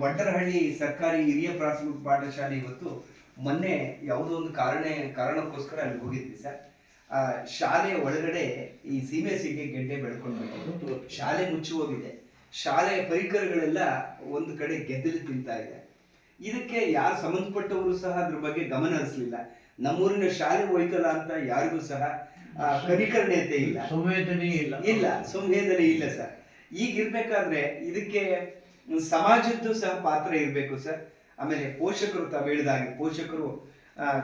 ವಡ್ಡರಹಳ್ಳಿ ಸರ್ಕಾರಿ ಹಿರಿಯ ಪ್ರಾಥಮಿಕ ಪಾಠಶಾಲೆ ಇವತ್ತು ಮೊನ್ನೆ ಯಾವುದೋ ಒಂದು ಕಾರಣ ಕಾರಣಕ್ಕೋಸ್ಕರ ಅಲ್ಲಿ ಹೋಗಿದ್ವಿ ಸರ್. ಆ ಶಾಲೆಯ ಒಳಗಡೆ ಈ ಸೀಮೆ ಸೀಗೆ ಗೆಡ್ಡೆ ಬೆಳ್ಕೊಂಡು ಶಾಲೆ ಮುಚ್ಚಿ ಹೋಗಿದೆ. ಶಾಲೆಯ ಪರಿಕರಗಳೆಲ್ಲ ಒಂದು ಕಡೆ ಗೆದ್ದಲು ತಿಂತಾ ಇದೆ. ಇದಕ್ಕೆ ಯಾರು ಸಂಬಂಧಪಟ್ಟವರು ಸಹ ಅದ್ರ ಬಗ್ಗೆ ಗಮನ ಹರಿಸಲಿಲ್ಲ. ನಮ್ಮೂರಿನ ಶಾಲೆ ಹೋಯ್ತಲ್ಲ ಅಂತ ಯಾರಿಗೂ ಸಹ ಆ, ಕನಿಕರಣೆಯತೆ ಇಲ್ಲ. ಸಂವೇದನೆ ಇಲ್ಲ. ಇಲ್ಲ ಸಂವೇದನೆ ಇಲ್ಲ ಸರ್. ಈಗ ಇರ್ಬೇಕಾದ್ರೆ ಇದಕ್ಕೆ ಸಮಾಜದ್ದು ಸಹ ಪಾತ್ರ ಇರಬೇಕು ಸರ್. ಆಮೇಲೆ ಪೋಷಕರು ತಾವು ಹೇಳಿದಾಗೆ ಪೋಷಕರು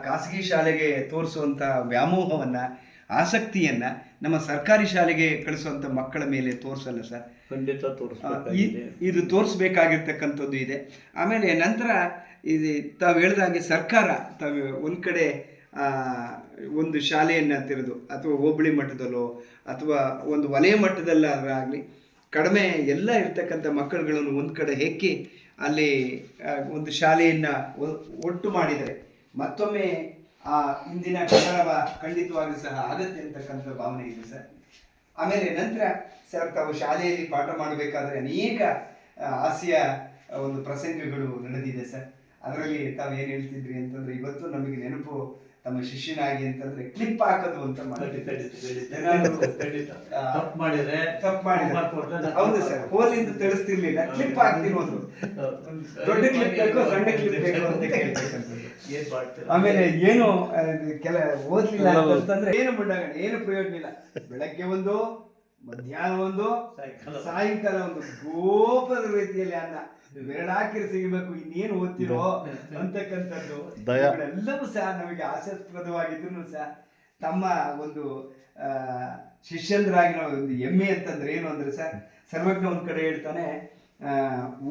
ಖಾಸಗಿ ಶಾಲೆಗೆ ತೋರಿಸುವಂಥ ವ್ಯಾಮೋಹವನ್ನು ಆಸಕ್ತಿಯನ್ನು ನಮ್ಮ ಸರ್ಕಾರಿ ಶಾಲೆಗೆ ಕಳಿಸುವಂಥ ಮಕ್ಕಳ ಮೇಲೆ ತೋರಿಸಲ್ಲ ಸರ್. ಖಂಡಿತ ತೋರಿಸ ಇದು ತೋರಿಸ್ಬೇಕಾಗಿರ್ತಕ್ಕಂಥದ್ದು ಇದೆ. ಆಮೇಲೆ ನಂತರ ಇದು ತಾವು ಹೇಳಿದಾಗೆ ಸರ್ಕಾರ ತಾವು ಒಂದು ಕಡೆ ಒಂದು ಶಾಲೆಯನ್ನು ತೆರೆದು ಅಥವಾ ಹೋಬಳಿ ಮಟ್ಟದಲ್ಲೋ ಅಥವಾ ಒಂದು ವಲಯ ಮಟ್ಟದಲ್ಲಾಗಲಿ ಕಡಿಮೆ ಎಲ್ಲ ಇರ್ತಕ್ಕಂಥ ಮಕ್ಕಳುಗಳನ್ನು ಒಂದು ಕಡೆ ಹೆಕ್ಕಿ ಅಲ್ಲಿ ಒಂದು ಶಾಲೆಯನ್ನು ಒಟ್ಟು ಮಾಡಿದರೆ ಮತ್ತೊಮ್ಮೆ ಆ ಇಂದಿನ ಕನ್ನಡವ ಖಂಡಿತವಾಗಿ ಸಹ ಆಗತ್ತೆ ಅಂತಕ್ಕಂಥ ಭಾವನೆ ಇದೆ ಸರ್. ಆಮೇಲೆ ನಂತರ ಸರ್, ತಾವು ಶಾಲೆಯಲ್ಲಿ ಪಾಠ ಮಾಡಬೇಕಾದ್ರೆ ಅನೇಕ ಹಾಸ್ಯ ಒಂದು ಪ್ರಸಂಗಗಳು ನಡೆದಿದೆ ಸರ್. ಅದರಲ್ಲಿ ತಾವು ಏನು ಹೇಳ್ತಿದ್ರಿ ಅಂತಂದ್ರೆ, ಇವತ್ತು ನಮಗೆ ನೆನಪು ತಮ್ಮ ಶಿಷ್ಯನಾಗಿ ಅಂತಂದ್ರೆ ಕ್ಲಿಪ್ ಹಾಕೋದು ಅಂತ ಮಾಡಿದ್ರೆ. ತಪ್ಪು ಮಾಡಿದ್ರೆ ಹೌದು ಸರ್ ಹೋಲಿಂದ ತಿಳಿಸ್ತಿರ್ಲಿಲ್ಲ ಕ್ಲಿಪ್ ಹಾಕ್ತಿರೋದು ದೊಡ್ಡ ಕ್ಲಿಪ್ ಬೇಕು ಸಣ್ಣ ಕ್ಲಿಪ್ ಬೇಕು ಅಂತ ಕೇಳ್ಬೇಕಂತ ಆಮೇಲೆ ಏನು ಕೆಲ ಓದ್ಲಿಲ್ಲ ಅಂತಂದ್ರೆ ಏನು ಮುಂಡಾಗಣ ಏನು ಪ್ರಯೋಜನ ಇಲ್ಲ. ಬೆಳಗ್ಗೆ ಒಂದು ಮಧ್ಯಾಹ್ನ ಒಂದು ಸಾಯಂಕಾಲ. ಸಾಯಂಕಾಲ ಒಂದು ಗೋಪದ ರೀತಿಯಲ್ಲಿ ಅನ್ನ ಬೆರಳಾಕಿರಿ ಸಿಗಬೇಕು. ಇನ್ನೇನು ಓದ್ತಿರೋ ಅಂತಕ್ಕಂಥದ್ದು. ಎಲ್ಲವೂ ಸಹ ನಮಗೆ ಆಸಕ್ತಿಪ್ರದವಾಗಿದ್ರು ಸಹ ತಮ್ಮ ಒಂದು ಶಿಷ್ಯಂದ್ರಾಗಿ ನಾವು ಒಂದು ಹೆಮ್ಮೆ ಅಂತಂದ್ರೆ ಏನು ಅಂದ್ರೆ ಸರ್ ಸರ್ವಜ್ಞ ಒಂದು ಕಡೆ ಹೇಳ್ತಾನೆ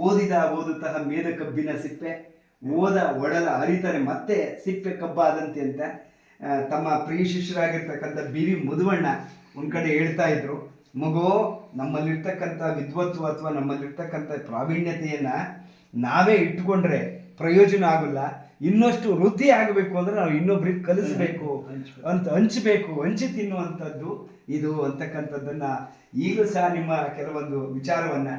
ಓದಿದ ಓದುತ್ತಹ ಮೇದ ಕಬ್ಬಿನ ಸಿಪ್ಪೆ ಓದ ಒಡಲ ಅರಿತಾರೆ ಮತ್ತೆ ಸಿಪ್ಪೆ ಕಬ್ಬಾದಂತೆ ಅಂತ ತಮ್ಮ ಪ್ರಿಯ ಶಿಷ್ಯರಾಗಿರ್ತಕ್ಕಂಥ ಬಿ ವಿ ಮುದುವಣ್ಣ ಒಂದ್ ಕಡೆ ಹೇಳ್ತಾ ಇದ್ರು. ಮಗು ನಮ್ಮಲ್ಲಿರ್ತಕ್ಕಂಥ ವಿದ್ವತ್ವ ಅಥವಾ ನಮ್ಮಲ್ಲಿರ್ತಕ್ಕಂಥ ಪ್ರಾವೀಣ್ಯತೆಯನ್ನು ನಾವೇ ಇಟ್ಕೊಂಡ್ರೆ ಪ್ರಯೋಜನ ಆಗೋಲ್ಲ ಇನ್ನಷ್ಟು ವೃದ್ಧಿ ಆಗಬೇಕು ಅಂದ್ರೆ ನಾವು ಇನ್ನೊಬ್ರಿಗೆ ಕಲಿಸ್ಬೇಕು. ಅಂತ ಹಂಚಬೇಕು ಹಂಚಿ ತಿನ್ನುವಂಥದ್ದು ಇದು ಅಂತಕ್ಕಂಥದ್ದನ್ನು ಈಗಲೂ ಸಹ ನಿಮ್ಮ ಕೆಲವೊಂದು ವಿಚಾರವನ್ನ